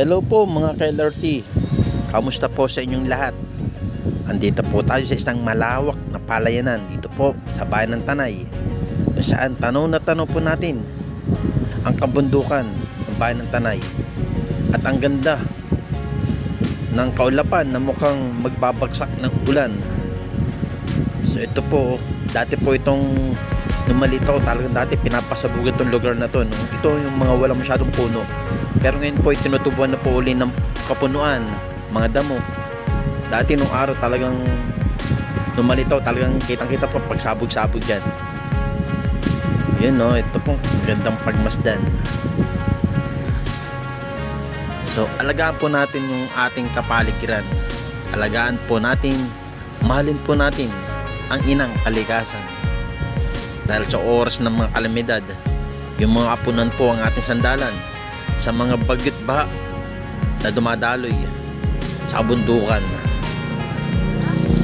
Hello po mga ka-LRT. Kamusta po sa inyong lahat? Andito po tayo sa isang malawak na palayanan dito po sa bayan ng Tanay. Kung saan tanong na tanong po natin ang kabundukan ng bayan ng Tanay. At ang ganda ng kaulapan na mukhang magbabagsak ng ulan. So ito po, dati po itong lumalitaw talagang dati pinapasabugan itong lugar na to. no? Ito yung mga walang masyadong puno. Pero ngayon po ay tinutubuan na po uli ng kapunuan, mga damo. Dati nung araw talagang lumalitaw, talagang kitang-kita po pagsabog-sabog yan. Yun no, ito po, gandang pagmasdan. So, alagaan po natin yung ating kapaligiran. Alagaan po natin, mahalin po natin ang inang kalikasan. Dahil sa oras ng mga kalamidad, yung mga apunan po ang ating sandalan sa mga bagyot ba na dumadaloy sa bundukan.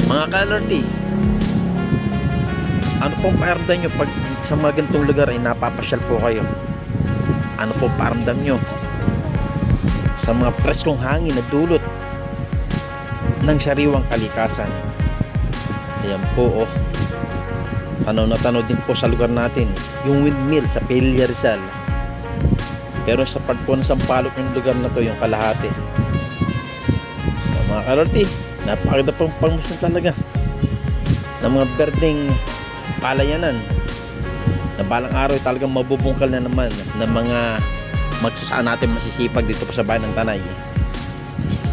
Mga ka-LRT, ano pong paramdam nyo pag sa mga ganitong lugar ay napapasyal po kayo? Ano po paramdam nyo? Sa mga preskong hangin na dulot ng sariwang kalikasan. Ayan po oh. Tanaw na tanaw din po sa lugar natin yung windmill sa Pelia Rizal. Pero sa part po ng Sampaloc yung lugar na to yung kalahati. So mga kalorti, napakaganda pong pangmuslan talaga ng mga berdeng palayanan na balang araw talagang mabubungkal na naman ng mga magsasaan natin masisipag dito po sa bayan ng Tanay.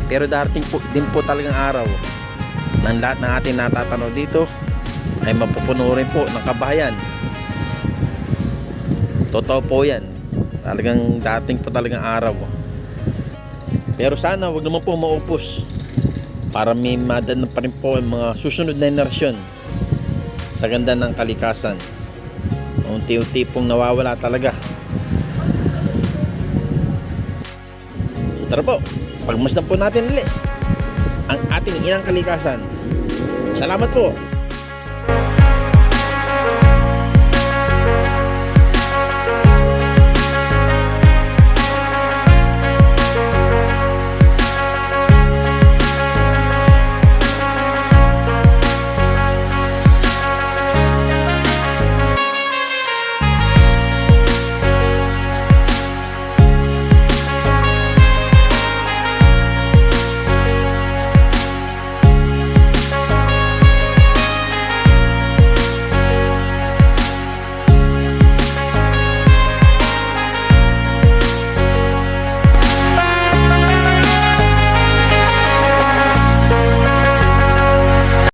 Pero darating po din po talagang araw ng lahat ng ating natatanaw dito ay mapupuno rin po ng kabahayan. Totoo po yan. Talagang dating po talagang araw. Pero sana wag naman po maupos para may madan pa rin po ang mga susunod na henerasyon sa ganda ng kalikasan. Unti-unti pong nawawala talaga. Tara po, pagmasdan po natin ulit ang ating inang kalikasan. Salamat po!